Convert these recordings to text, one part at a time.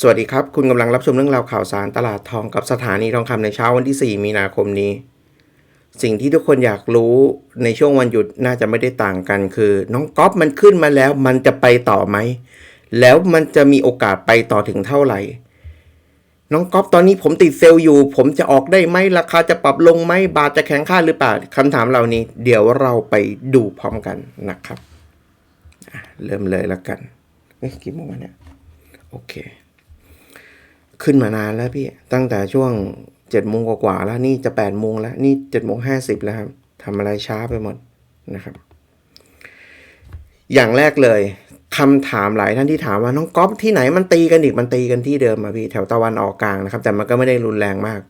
สวัสดีครับ คุณกำลังรับชมเรื่องราวข่าวสารตลาดทองกับสถานีทองคำในเช้าวันที่ 4 มีนาคมนี้ สิ่งที่ทุกคนอยากรู้ในช่วงวันหยุดน่าจะไม่ได้ต่างกัน คือ น้องก๊อฟมันขึ้นมาแล้ว มันจะไปต่อไหม แล้วมันจะมีโอกาสไปต่อถึงเท่าไหร่ น้องก๊อฟตอนนี้ผมติดเซลล์อยู่ ผมจะออกได้ไหมราคาจะปรับลงไหมบาทจะแข็งค่าหรือเปล่าคำถามเหล่านี้ เดี๋ยวเราไปดูพร้อมกันนะครับเริ่มเลยแล้วกันเอ้ยกี่โมงวะเนี่ยโอเค ขึ้นมานานแล้วพี่ ตั้งแต่ช่วงเจ็ดโมงกว่าๆแล้วนี่จะแปดโมงแล้วนี่เจ็ดโมงห้าสิบแล้วครับทำอะไรช้าไปหมดนะครับ อย่างแรกเลยคำถามหลายท่านที่ถามว่าน้องก๊อฟที่ไหนมันตีกันอีกมันตีกันที่เดิมมาพี่แถวตะวันออกกลางนะครับ แต่มันก็ไม่ได้รุนแรงมาก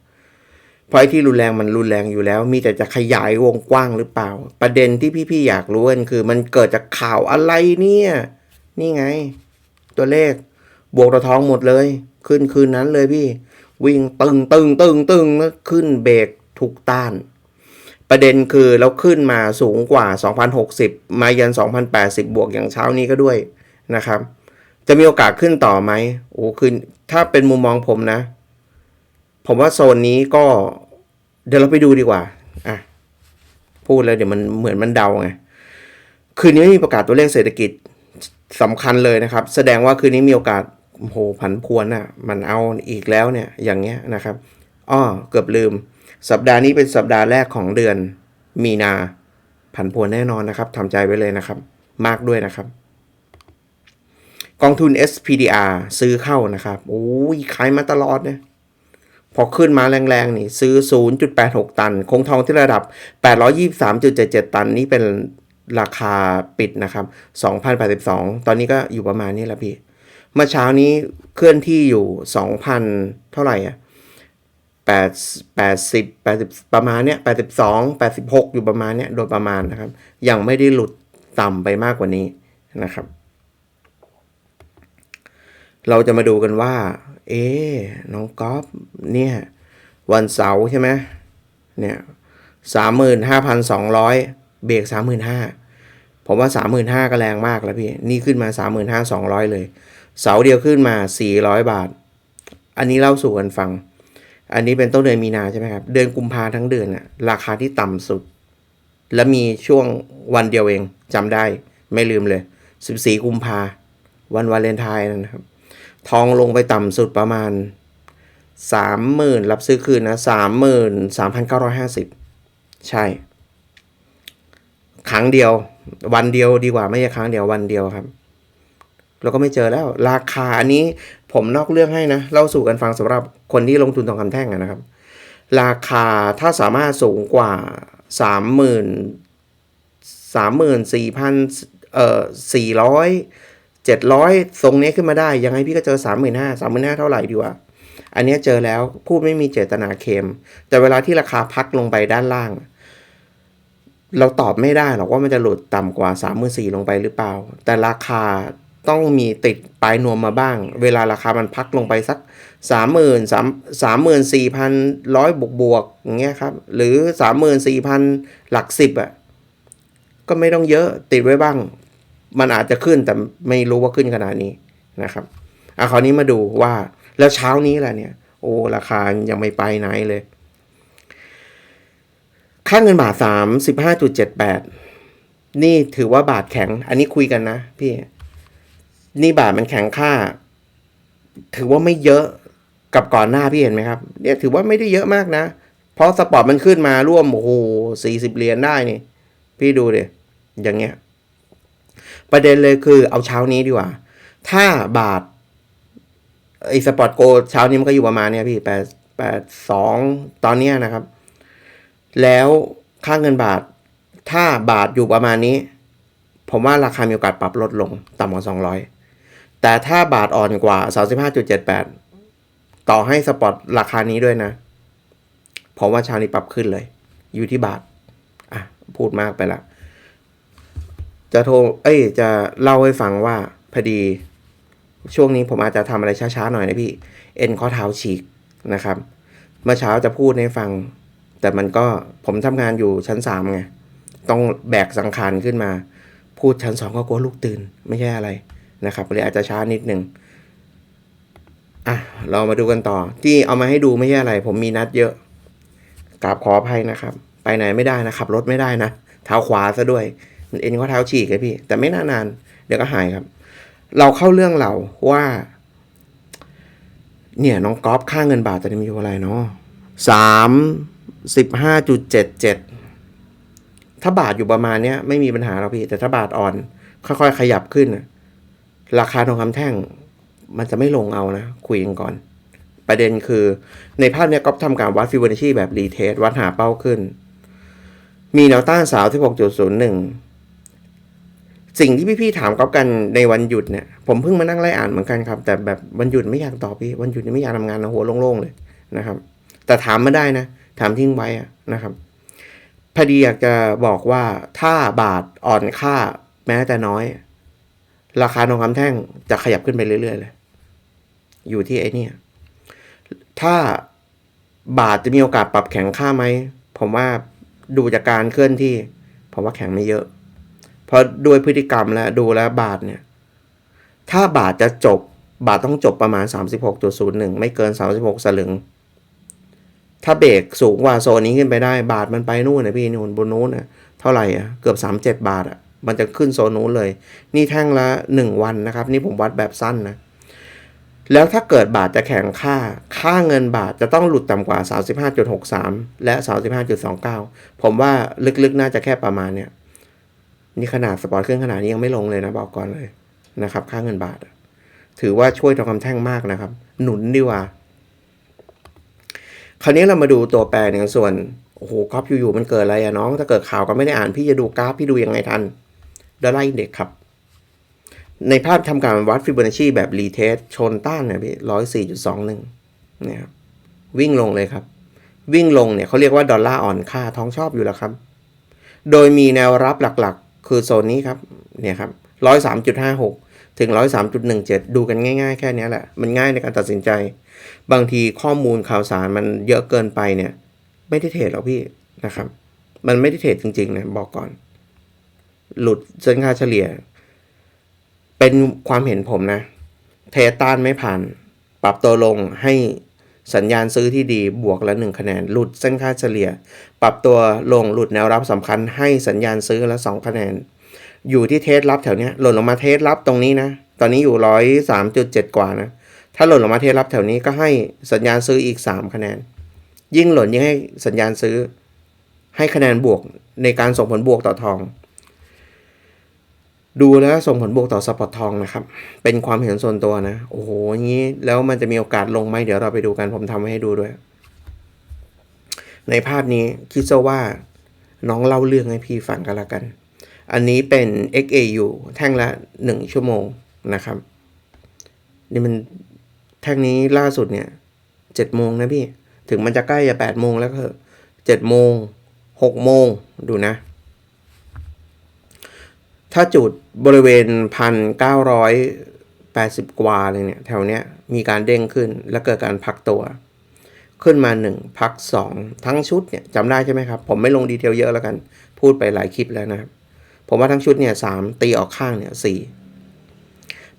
เพราะไอ้ที่รุนแรงมันรุนแรงอยู่แล้ว มีแต่จะขยายวงกว้างหรือเปล่า ประเด็นที่พี่ๆอยากรู้กันคือ มันเกิดจากข่าวอะไรเนี่ย นี่ไง ตัวเลข บวกตัวท้องหมดเลย ขึ้นคืนนั้นเลยพี่ วิ่งตึงตึงตึงตึงแล้วขึ้นเบรกถูกต้าน ประเด็นคือเราขึ้นมาสูงกว่า 2,060 มายัน 2,080 บวกอย่างเช้านี้ก็ด้วยนะครับ จะมีโอกาสขึ้นต่อไหมโอ้ขึ้นถ้าเป็นมุมมองผมนะ ผมว่าโซนนี้ก็เดี๋ยวเราไปดูดีกว่าอะพูดแล้วเดี๋ยวมันเหมือนมันเดาไงคืนนี้ไม่มีประกาศตัวเลขเศรษฐกิจสำคัญเลยนะครับ แสดงว่าคืนนี้มีโอกาส โหผันพวนอะ มันเอาอีกแล้วเนี่ย อย่างเงี้ยนะครับอ้อเกือบลืม สัปดาห์นี้เป็นสัปดาห์แรกของเดือน มีนา ผันพวนแน่นอนนะครับทำใจไว้เลยนะครับ มากด้วยนะครับ กองทุน SPDR ซื้อเข้านะครับโอ้ยขายมาตลอดเนี่ยพอขึ้นมาแรงๆนี่ซื้อ 0.86 ตัน คงทองที่ระดับ 823.77 ตันนี่เป็นราคาปิดนะครับ 2,082 ตอนนี้ก็อยู่ประมาณนี้แหละพี่ เมื่อเช้านี้เคลื่อนที่อยู่ 2,000 เท่าไหร่อะ8 80 80ประมาณเนี้ย82 86อยู่ประมาณเนี้ยโดยประมาณนะครับ ยังไม่ได้หลุดต่ำไปมากกว่านี้นะครับ เราจะมาดูกันว่า เอ๊น้องก๊อฟเนี่ยวันเสาร์ใช่ไหมเนี่ยสามหมื่นห้าพันสองร้อยเบรกสามหมื่นห้าผมว่าสามหมื่นห้าก็แรงมากแล้วพี่ นี่ขึ้นมาสามหมื่นห้าสองร้อยเลย เสาเดียวขึ้นมาสี่ร้อยบาท อันนี้เล่าสู่กันฟัง อันนี้เป็นต้นเดือนมีนาใช่ไหมครับ เดือนกุมภาทั้งเดือนน่ะราคาที่ต่ำสุด และมีช่วงวันเดียวเองจำได้ไม่ลืมเลยสิบสี่กุมภาวันวาเลนไทน์นะครับ ทองลงไปต่ำสุดประมาณสามหมื่นรับซื้อคืนนะสามหมื่นสามพันเก้าร้อยห้าสิบใช่ ครั้งเดียว วันเดียวดีกว่าไม่ใช่ครั้งเดียววันเดียวครับ เราก็ไม่เจอแล้วราคาอันนี้ผมนอกเรื่องให้นะเล่าสู่กันฟังสำหรับคนที่ลงทุนทองคำแท่งนะครับ ราคาถ้าสามารถสูงกว่าสามหมื่นสามหมื่นสี่พันเอ่อสี่ร้อยเจ็ดร้อยทรงนี้ขึ้นมาได้ ยังไงพี่ก็เจอสามหมื่นห้าสามหมื่นห้าเท่าไหร่ดีวะอันนี้เจอแล้วพูดไม่มีเจตนาเค็ม แต่เวลาที่ราคาพักลงไปด้านล่าง เราตอบไม่ได้หรอกว่ามันจะหลุดต่ำกว่าสามหมื่นสี่ลงไปหรือเปล่า แต่ราคา ต้องมีติดปลายนวมมาบ้าง เวลาราคามันพักลงไปสักสามหมื่นสามสามหมื่นสี่พันร้อยบวกบวกอย่างเงี้ยครับ หรือสามหมื่นสี่พันหลักสิบอะก็ไม่ต้องเยอะติดไว้บ้าง มันอาจจะขึ้นแต่ไม่รู้ว่าขึ้นขนาดนี้นะครับอะคราวนี้มาดูว่าแล้วเช้านี้แหละเนี่ย โอ้ราคายังไม่ไปไหนเลย ค่าเงินบาทสามสิบห้าจุดเจ็ดแปดนี่ถือว่าบาทแข็ง อันนี้คุยกันนะพี่ นี่บาทมันแข็งค่า ถือว่าไม่เยอะกับก่อนหน้าพี่เห็นไหมครับ เนี่ยถือว่าไม่ได้เยอะมากนะ เพราะสปอร์ตมันขึ้นมาร่วมโอ้โหสี่สิบเหรียญได้นี่ พี่ดูดิอย่างเงี้ย ประเด็นเลยคือเอาเช้านี้ดีกว่า ถ้าบาทไอ้สปอร์ตโกเช้านี้มันก็อยู่ประมาณเนี้ยพี่แปดแปดสองตอนเนี้ยนะครับ แล้วค่าเงินบาท ถ้าบาทอยู่ประมาณนี้ ผมว่าราคามีโอกาสปรับลดลง ต่ำกว่าสองร้อย แต่ถ้าบาทอ่อนกว่าสาสิบห้าจุดเจ็ดแปดต่อให้สปอตราคานี้ด้วยนะ ผมว่าเช้านี้ปรับขึ้นเลย อยู่ที่บาท อะ พูดมากไปละ จะโทร เอ้ย จะเล่าให้ฟังว่าพอดี ช่วงนี้ผมอาจจะทำอะไรช้าๆหน่อยนะพี่ เอ็นข้อเท้าฉีกนะครับ เมื่อเช้าจะพูดให้ฟัง แต่มันก็ผมทำงานอยู่ชั้นสามไง ต้องแบกสังขารขึ้นมา พูดชั้นสองก็กลัวลูกตื่น ไม่ใช่อะไร นะครับเลยอาจจะช้านิดหนึ่งอะเรามาดูกันต่อ ที่เอามาให้ดูไม่ใช่อะไร ผมมีนัดเยอะกราบขออภัยนะครับ ไปไหนไม่ได้นะขับรถไม่ได้นะเท้าขวาซะด้วย มันเอ็นข้อเท้าฉีกเลยพี่ แต่ไม่นานาน เดี๋ยวก็หายครับ เราเข้าเรื่องเราว่า เนี่ยน้องกอล์ฟค่าเงินบาทตอนนี้มีอยู่อะไรเนาะสามสิบห้าจุดเจ็ดเจ็ดถ้าบาทอยู่ประมาณเนี้ยไม่มีปัญหาหรอกพี่ แต่ถ้าบาทอ่อน ค่อยๆขยับขึ้นนะ ราคาทองคำแท่ง มันจะไม่ลงเอานะ คุยกันก่อน ประเด็นคือในภาพเนี้ยก๊อฟทำการวัดฟิโบนัชชีแบบรีเทสวัดหาเป้าขึ้น มีแนวต้านสาวที่หกจุดศูนย์หนึ่งสิ่งที่พี่ๆถามก๊อฟกันในวันหยุดเนี่ยผมเพิ่งมานั่งไล่อ่านเหมือนกันครับ แต่แบบวันหยุดไม่อยากตอบพี่วันหยุดนี่ไม่อยากทำงานนะหัวโล่งๆเลยนะครับ แต่ถามมาได้นะ ถามทิ้งไว้นะครับพอดีอยากจะบอกว่าถ้าบาทอ่อนค่าแม้แต่น้อย ราคาทองคำแท่งจะขยับขึ้นไปเรื่อยๆเลย อยู่ที่ไอ้นี่ถ้าบาทจะมีโอกาสปรับแข็งค่าไหม ผมว่าดูจากการเคลื่อนที่ ผมว่าแข็งไม่เยอะ เพราะด้วยพฤติกรรมแล้วดูแล้วบาทเนี่ย ถ้าบาทจะจบบาทต้องจบประมาณ 36.01 ไม่เกิน 36 สลึง ถ้าเบรกสูงกว่าโซนนี้ขึ้นไปได้ บาทมันไปนู่นนะพี่นู่นบนนู้นนะเท่าไหร่อะ เกือบ 37 บาทอะ มันจะขึ้นโซนนู้นเลย นี่แท่งละ 1 วันนะครับ นี่ผมวัดแบบสั้นนะ แล้วถ้าเกิดบาทจะแข็งค่า ค่าเงินบาทจะต้องหลุดต่ำกว่า 35.63 และ 35.29 ผมว่าลึกๆน่าจะแค่ประมาณเนี้ยนี่ขนาดสปอร์ตเครื่องขนาดนี้ยังไม่ลงเลยนะบอกก่อนเลยนะครับ ค่าเงินบาท ถือว่าช่วยทองคำแท่งมากนะครับ หนุนดีกว่า คราวนี้เรามาดูตัวแปรในส่วนโอ้โหกราฟอยู่ๆมันเกิดอะไรอะน้อง ถ้าเกิดข่าวก็ไม่ได้อ่านพี่จะดูกราฟพี่ดูยังไงทัน ดอลลาร์อินเด็กซ์ครับ ในภาพทำการวัดฟิโบนัชชีแบบรีเทสชนต้านเนี่ยพี่ร้อยสี่จุดสองหนึ่งเนี่ยครับวิ่งลงเลยครับ วิ่งลงเนี่ยเขาเรียกว่าดอลลาร์อ่อนค่าท้องชอบอยู่แล้วครับ โดยมีแนวรับหลักๆ คือโซนนี้ครับเนี่ยครับร้อยสามจุดห้าหกถึงร้อยสามจุดหนึ่งเจ็ดดูกันง่ายๆ แค่นี้แหละ มันง่ายในการตัดสินใจ บางทีข้อมูลข่าวสารมันเยอะเกินไปเนี่ย ไม่ได้เทรดหรอกพี่นะครับ มันไม่ได้เทรดจริงๆนะบอกก่อน หลุดเส้นค่าเฉลี่ย เป็นความเห็นผมนะ เทต้านไม่ผ่าน ปรับตัวลงให้สัญญาณซื้อที่ดีบวกละหนึ่งคะแนน หลุดเส้นค่าเฉลี่ย ปรับตัวลงหลุดแนวรับสำคัญ ให้สัญญาณซื้อละสองคะแนน อยู่ที่เทสรับแถวเนี้ยหล่นลงมาเทสรับตรงนี้นะ ตอนนี้อยู่ร้อยสามจุดเจ็ดกว่านะ ถ้าหล่นลงมาเทสรับแถวนี้ก็ให้สัญญาณซื้ออีกสามคะแนน ยิ่งหล่นยิ่งให้สัญญาณซื้อ ให้คะแนนบวกในการส่งผลบวกต่อทอง ดูแล้วส่งผลบวกต่อสปอร์ตทองนะครับ เป็นความเห็นส่วนตัวนะ โอ้โหอย่างนี้แล้วมันจะมีโอกาสลงไหมเดี๋ยวเราไปดูกันผมทำไว้ให้ดูด้วย ในภาพนี้คิดซะว่าน้องเล่าเรื่องให้พี่ฟังกันละกัน อันนี้เป็น XAU แท่งละ 1 ชั่วโมงนะครับ นี่มันแท่งนี้ล่าสุดเนี่ย7โมงนะพี่ ถึงมันจะใกล้จะ8โมงแล้วก็เจ็ดโมง6โมงดูนะ ถ้าจุดบริเวณพันเก้าร้อยแปดสิบกว่าเลยเนี่ย แถวเนี้ยมีการเด้งขึ้นแล้วเกิดการพักตัว ขึ้นมาหนึ่งพักสองทั้งชุดเนี่ยจำได้ใช่ไหมครับ ผมไม่ลงดีเทลเยอะแล้วกัน พูดไปหลายคลิปแล้วนะครับ ผมว่าทั้งชุดเนี่ยสามตีออกข้างเนี่ยสี่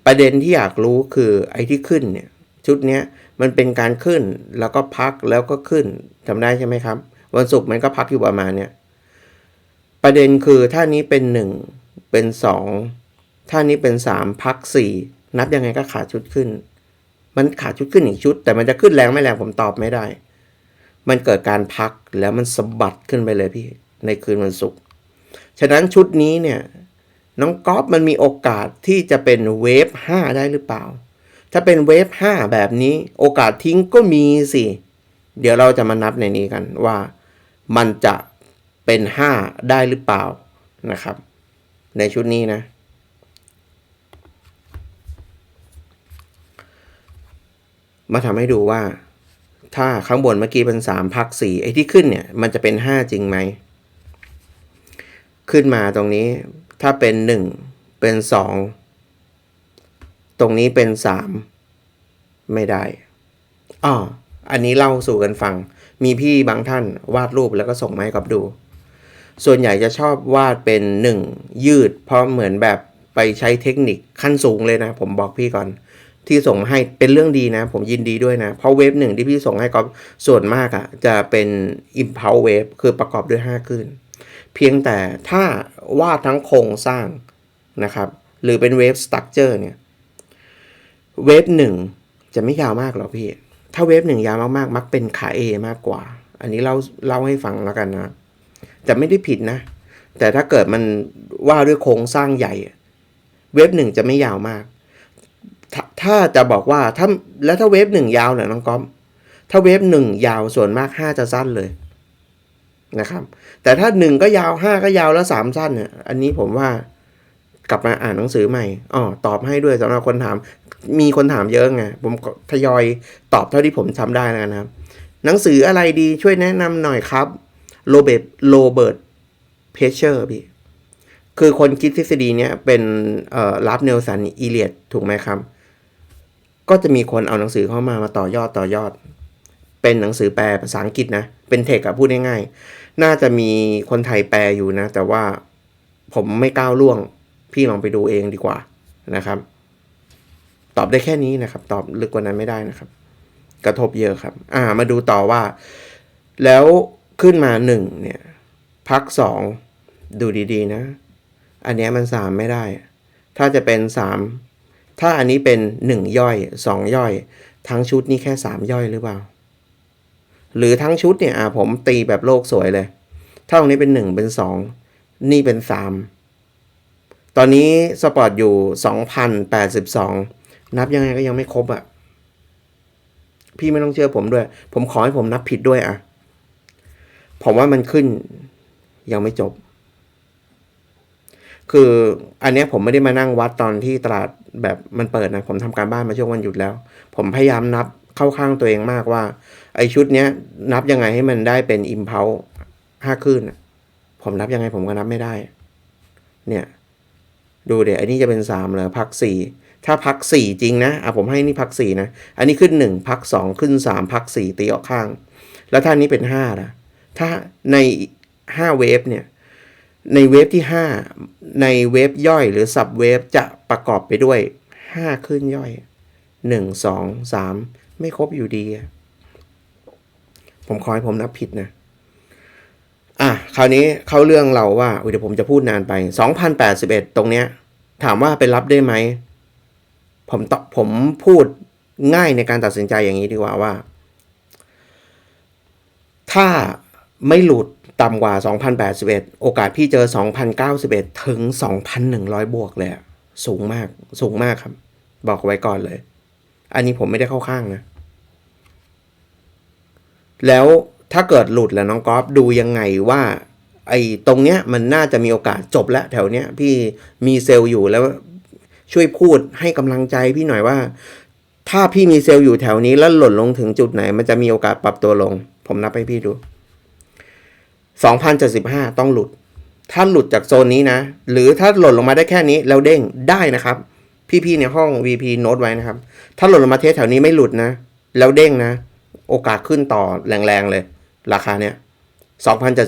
ประเด็นที่อยากรู้คือไอ้ที่ขึ้นเนี่ยชุดเนี้ยมันเป็นการขึ้นแล้วก็พักแล้วก็ขึ้นจำได้ใช่ไหมครับ วันศุกร์มันก็พักอยู่ประมาณเนี่ยประเด็นคือถ้านี้เป็นหนึ่ง เป็นสองถ้านี้เป็นสามพักสี่นับยังไงก็ขาดชุดขึ้น มันขาดชุดขึ้นอีกชุด แต่มันจะขึ้นแรงไม่แรงผมตอบไม่ได้ มันเกิดการพักแล้วมันสะบัดขึ้นไปเลยพี่ ในคืนวันศุกร์ฉะนั้นชุดนี้เนี่ยน้องกอล์ฟมันมีโอกาสที่จะเป็นเวฟห้าได้หรือเปล่า ถ้าเป็นเวฟห้าแบบนี้โอกาสทิ้งก็มีสิ เดี๋ยวเราจะมานับในนี้กันว่ามันจะเป็นห้าได้หรือเปล่านะครับ ในชุดนี้นะ มาทำให้ดูว่า ถ้าข้างบนเมื่อกี้เป็นสามพักสี่ไอ้ที่ขึ้นเนี่ย มันจะเป็นห้าจริงไหม ขึ้นมาตรงนี้ถ้าเป็นหนึ่งเป็นสองตรงนี้เป็นสามไม่ได้อ๋ออันนี้เล่าสู่กันฟัง มีพี่บางท่านวาดรูปแล้วก็ส่งมาให้กับดู ส่วนใหญ่จะชอบวาดเป็นหนึ่งยืด เพราะเหมือนแบบไปใช้เทคนิคขั้นสูงเลยนะ ผมบอกพี่ก่อน ที่ส่งมาให้เป็นเรื่องดีนะ ผมยินดีด้วยนะ เพราะเวฟหนึ่งที่พี่ส่งให้ก็ส่วนมากอะ่ะ จะเป็น impulse wave คือประกอบด้วย5คลื่นเพียงแต่ถ้าวาดทั้งโครงสร้างนะครับ หรือเป็นเวฟสตั๊กเจอร์เนี่ยเวฟหนึ่งจะไม่ยาวมากหรอกพี่ ถ้าเวฟหนึ่งยาวมากๆ มักเป็นขา A มากกว่า อันนี้เล่าเล่าให้ฟังแล้วกันนะ แต่ไม่ได้ผิดนะ แต่ถ้าเกิดมันว่าด้วยโครงสร้างใหญ่ เวฟหนึ่งจะไม่ยาวมากถ้าถ้าจะบอกว่าถ้าแล้วถ้าเวฟหนึ่งยาวเนี่ยน้องก๊อฟถ้าเวฟหนึ่งยาวส่วนมากห้าจะสั้นเลยนะครับ แต่ถ้าหนึ่งก็ยาวห้าก็ยาวแล้วสามสั้นเนี่ยอันนี้ผมว่ากลับมาอ่านหนังสือใหม่อ๋อตอบให้ด้วยสำหรับคนถาม มีคนถามเยอะไง ผมทยอยตอบเท่าที่ผมทำได้แล้วนนะครับ หนังสืออะไรดีช่วยแนะนำหน่อยครับ โรเบิร์ตโรเบิร์ตเพเชอร์พี่ คือคนคิดทฤษฎีเนี้ยเป็นเอ่อรับเนลสันอีเลียดถูกไหมครับ ก็จะมีคนเอาหนังสือเข้ามามาต่อยอดต่อยอด เป็นหนังสือแปลภาษาอังกฤษนะ เป็นเทคอะพูดง่ายๆ น่าจะมีคนไทยแปลอยู่นะ แต่ว่าผมไม่ก้าวล่วง พี่ลองไปดูเองดีกว่านะครับ ตอบได้แค่นี้นะครับ ตอบลึกกว่านั้นไม่ได้นะครับ กระทบเยอะครับ อ่า มาดูต่อว่า แล้ว ขึ้นมาหนึ่งเนี่ย พักสองดูดีๆนะ อันเนี้ยมันสามไม่ได้ ถ้าจะเป็นสามถ้าอันนี้เป็นหนึ่งย่อยสองย่อย ทั้งชุดนี่แค่สามย่อยหรือเปล่า หรือทั้งชุดเนี่ยอ่าผมตีแบบโลกสวยเลย ถ้าตรงนี้เป็นหนึ่งเป็นสองนี่เป็นสามตอนนี้สปอร์ตอยู่สองพันแปดสิบสองนับยังไงก็ยังไม่ครบอะ พี่ไม่ต้องเชื่อผมด้วย ผมขอให้ผมนับผิดด้วยอะ ผมว่ามันขึ้นยังไม่จบ คืออันนี้ผมไม่ได้มานั่งวัดตอนที่ตลาดแบบมันเปิดนะ ผมทำการบ้านมาช่วงวันหยุดแล้ว ผมพยายามนับเข้าข้างตัวเองมากว่า ไอชุดเนี้ย นับยังไงให้มันได้เป็นอิมเพลห้าคลื่นผมนับยังไงผมก็นับไม่ได้ เนี่ย ดูเดี๋ยวอันนี้จะเป็นสามเลยพักสี่ถ้าพักสี่จริงนะอะผมให้นี่พักสี่นะ อันนี้ขึ้นหนึ่งพักสองขึ้นสามพักสี่ตีออกข้าง แล้วถ้านี้เป็นห้าล่ะ ถ้าในห้าเวฟเนี่ย ในเวฟที่ 5 ในเวฟย่อยหรือสับเวฟจะประกอบไปด้วย 5 ขึ้นย่อย 1 2 3 ไม่ครบอยู่ดี ผมขอให้ผมนับผิดนะ อะ คราวนี้เข้าเรื่องเราว่าอุ๊ยเดี๋ยวผมจะพูดนานไป 2081 ตรงเนี้ย ถามว่าเป็นรับได้ไหม ผมตอบผมพูดง่ายในการตัดสินใจอย่างนี้ดีกว่าว่า ถ้า ไม่หลุดต่ำกว่า 2081 โอกาสพี่เจอ 2091 ถึง 2,100 บวกเลยสูงมากสูงมากครับ บอกไว้ก่อนเลย อันนี้ผมไม่ได้เข้าข้างนะ แล้วถ้าเกิดหลุดแล้วน้องกอล์ฟดูยังไงว่า ไอ้ตรงเนี้ยมันน่าจะมีโอกาสจบแล้วแถวเนี้ยพี่มีเซลล์อยู่แล้วช่วยพูดให้กำลังใจพี่หน่อยว่า ถ้าพี่มีเซลล์อยู่แถวนี้แล้วหล่นลงถึงจุดไหน มันจะมีโอกาสปรับตัวลง ผมนับให้พี่ดู 2075 ต้องหลุด ถ้าหลุดจากโซนนี้นะ หรือถ้าหล่นลงมาได้แค่นี้แล้วเด้งได้นะครับ พี่ๆในห้อง VP โน้ตไว้นะครับ ถ้าหล่นลงมาเทสแถวนี้ไม่หลุดนะ แล้วเด้งนะ โอกาสขึ้นต่อแรงๆเลย ราคาเนี้ย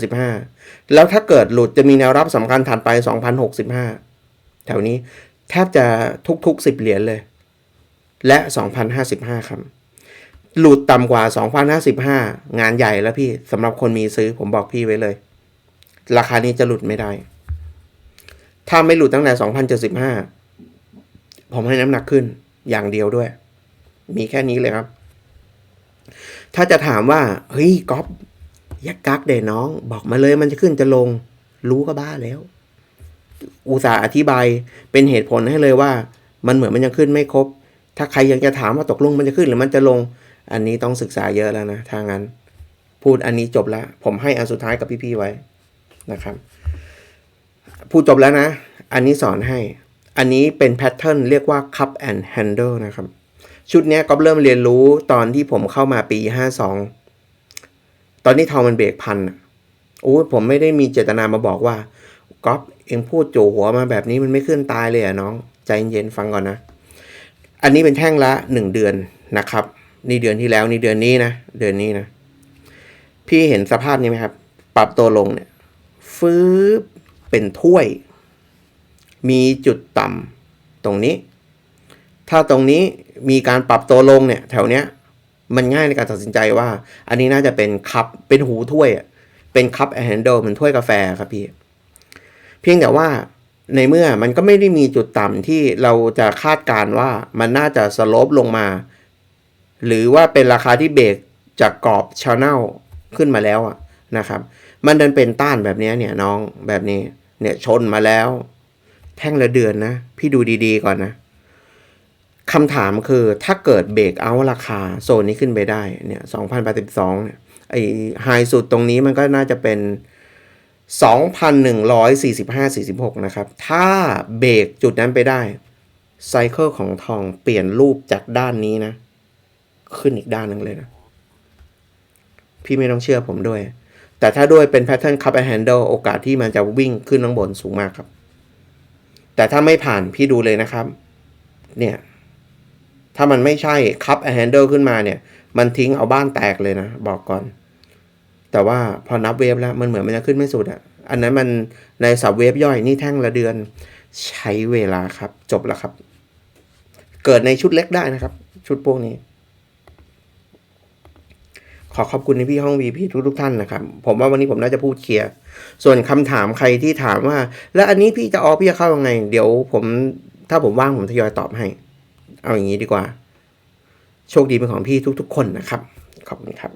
2075 แล้วถ้าเกิดหลุดจะมีแนวรับสำคัญถัดไป 2065 แถวนี้แทบจะทุกๆ 10 เหรียญเลย และ 2055 ครับ หลุดต่ำกว่า 2055 งานใหญ่แล้วพี่สำหรับคนมีซื้อผมบอกพี่ไว้เลย ราคานี้จะหลุดไม่ได้ ถ้าไม่หลุดตั้งแต่ 2075 ผมให้น้ำหนักขึ้นอย่างเดียวด้วย มีแค่นี้เลยครับ ถ้าจะถามว่า เฮ้ยก๊อฟอยักกักเดน้อง บอกมาเลยมันจะขึ้นจะลง รู้ก็บ้าแล้ว อุตส่าห์อธิบายเป็นเหตุผลให้เลยว่า มันเหมือนมันยังขึ้นไม่ครบ ถ้าใครยังจะถามว่าตกลงมันจะขึ้นหรือมันจะลง อันนี้ต้องศึกษาเยอะแล้วนะถ้างั้น พูดอันนี้จบแล้ว ผมให้อันสุดท้ายกับพี่ๆไว้นะครับ พูดจบแล้วนะ อันนี้สอนให้ อันนี้เป็นแพทเทิร์นเรียกว่า cup and handle นะครับ ชุดนี้ก็เริ่มเรียนรู้ตอนที่ผมเข้ามาปี 52 ตอนนี้ทอมันเบรกพันอะโอ้ผมไม่ได้มีเจตนามาบอกว่าก๊อฟเองพูดโจหัวมาแบบนี้มันไม่ขึ้นตายเลยอะน้อง ใจเย็นฟังก่อนนะ อันนี้เป็นแท่งละหนึ่งเดือนนะครับ นี่เดือนที่แล้วนี่เดือนนี้นะเดือนนี้นะพี่เห็นสภาพนี้ไหมครับ ปรับตัวลงเนี่ยฟื้บเป็นถ้วย มีจุดต่ำตรงนี้ ถ้าตรงนี้มีการปรับตัวลงเนี่ย แถวเนี้ย มันง่ายในการตัดสินใจว่า อันนี้น่าจะเป็นคัพเป็นหูถ้วยเป็นคัพแอนเดิลเหมือนถ้วยกาแฟครับพี่ เพียงแต่ว่าในเมื่อมันก็ไม่ได้มีจุดต่ำที่เราจะคาดการณ์ว่ามันน่าจะสโลปลงมา หรือว่าเป็นราคาที่เบรกจากกรอบชาแนลขึ้นมาแล้วอะนะครับ มันเดินเป็นต้านแบบนี้เนี่ยน้องแบบนี้เนี่ยชนมาแล้ว แท่งละเดือนนะ พี่ดูดีๆก่อนนะคำถามคือถ้าเกิดเบรกเอาราคาโซนนี้ขึ้นไปได้เนี่ย2082เนี่ยไอไฮสุดตรงนี้มันก็น่าจะเป็น 2,145-46 นะครับ ถ้าเบรกจุดนั้นไปได้ไซเคิลของทองเปลี่ยนรูปจากด้านนี้นะ ขึ้นอีกด้านหนึ่งเลยนะ พี่ไม่ต้องเชื่อผมด้วย แต่ถ้าด้วยเป็นแพทเทิร์นคัพแอนด์แฮนเดิลโอกาสที่มันจะวิ่งขึ้นข้างบนสูงมากครับ แต่ถ้าไม่ผ่านพี่ดูเลยนะครับ เนี่ย ถ้ามันไม่ใช่คัพแอนด์แฮนเดิลขึ้นมาเนี่ย มันทิ้งเอาบ้านแตกเลยนะ บอกก่อน แต่ว่าพอนับเวฟแล้วมันเหมือนมันจะขึ้นไม่สุดอะอันนั้นมันในสับเวฟย่อยนี่แท่งละเดือน ใช้เวลาครับ จบแล้วครับ เกิดในชุดเล็กได้นะครับ ชุดพวกนี้ ขอขอบคุณในพี่ห้องวีพี่ทุกทุกท่านนะครับ ผมว่าวันนี้ผมน่าจะพูดเคลียร์ส่วนคำถามใครที่ถามว่า แล้วอันนี้พี่จะออกพี่จะเข้ายังไง เดี๋ยวผมถ้าผมว่างผมทยอยตอบให้ เอาอย่างนี้ดีกว่า โชคดีเป็นของพี่ทุก ๆ คนนะครับ ขอบคุณครับ